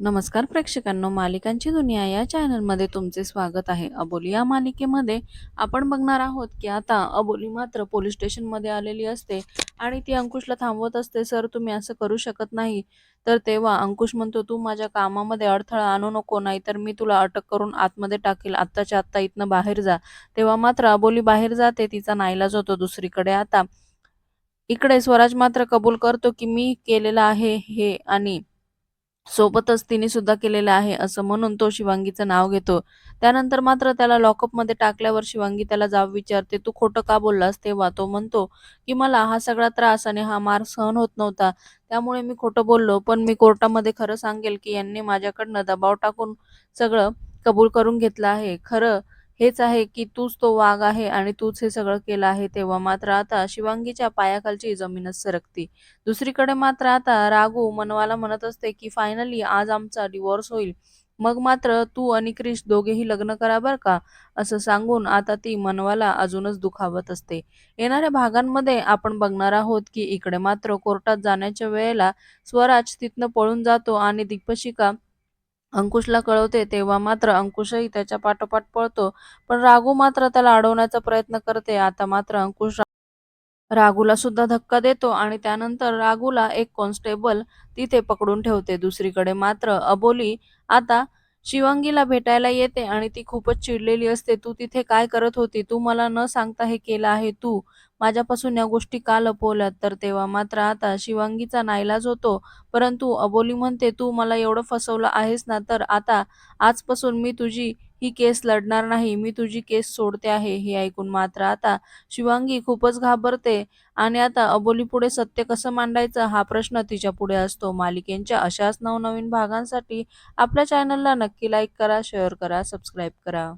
नमस्कार प्रेक्षकांनो मालिकांची दुनिया या चॅनलमध्ये तुमचे स्वागत आहे. अबोली या मालिकेमध्ये आपण बघणार आहोत की आता अबोली मात्र पोलीस स्टेशनमध्ये आलेली असते आणि ती अंकुशला थांबवत असते. सर तुम्ही असं करू शकत नाही. तर तेव्हा अंकुश म्हणतो तू माझ्या कामामध्ये अडथळा आणू नको नाहीतर मी तुला अटक करून आतमध्ये टाकेल. आत्ताच्या आत्ता इथनं बाहेर जा. तेव्हा मात्र अबोली बाहेर जाते तिचा नाईलाज होतो दुसरीकडे. आता इकडे स्वराज मात्र कबूल करतो की मी केलेलं आहे हे आणि सोबतच तिने सुद्धा केलेलं आहे असं म्हणून तो शिवांगीचं नाव घेतो. त्यानंतर मात्र त्याला लॉकअपमध्ये टाकल्यावर शिवांगी त्याला जाब विचारते तू खोटं का बोललास? तेव्हा तो म्हणतो की मला हा सगळा त्रास आणि हा मार सहन होत नव्हता. त्यामुळे मी खोटं बोललो पण मी कोर्टामध्ये खरं सांगेल की यांनी माझ्याकडनं दबाव टाकून सगळं कबूल करून घेतलं आहे. खरं हेच आहे की तूच तो वाघ आहे आणि तूच हे सगळं केलं आहे तेव्हा मात्र आता शिवांगीच्या पायाखालची जमीनच सरकती. दुसरीकडे मात्र आता राघू मनवाला म्हणत असते की फायनली आज आमचा डिवोर्स होईल. मग मात्र तू आणि क्रिश दोघेही लग्न करा बर का? असं सांगून आता ती मनवाला अजूनच दुखावत असते. येणाऱ्या भागांमध्ये आपण बघणार आहोत की इकडे मात्र कोर्टात जाण्याच्या वेळेला स्वराज तिथनं पळून जातो आणि दीपशिका अंकुशला कळवते तेव्हा मात्र अंकुशही त्याच्या पाठोपाठ पळतो. पण राघू मात्र त्याला अडवण्याचा प्रयत्न करते. आता मात्र अंकुश राघूला सुद्धा धक्का देतो आणि त्यानंतर राघूला एक कॉन्स्टेबल तिथे पकडून ठेवते. दुसरीकडे मात्र अबोली आता शिवांगीला भेटायला येते आणि ती खूपच चिडलेली असते. तू तिथे काय करत होती? तू मला न सांगता हे केलं आहे तू. माझ्यापासून या गोष्टी का लपवल्यात? तर तेव्हा मात्र आता शिवांगीचा नाईलाज होतो. परंतु अबोली म्हणते तू मला एवढं फसवलं आहेस ना तर आता आजपासून मी तुझी ही केस लढणार नाही. मी तुझी केस सोडते आहे. हे ऐकून मात्र आता शिवांगी खूपच घाबरते आणि आता अबोलीपुढे सत्य कसं मांडायचं हा प्रश्न तिच्या पुढे असतो. मालिकेंच्या अशाच नवनवीन भागांसाठी आपल्या चॅनलला नक्की लाईक करा शेअर करा सबस्क्राईब करा.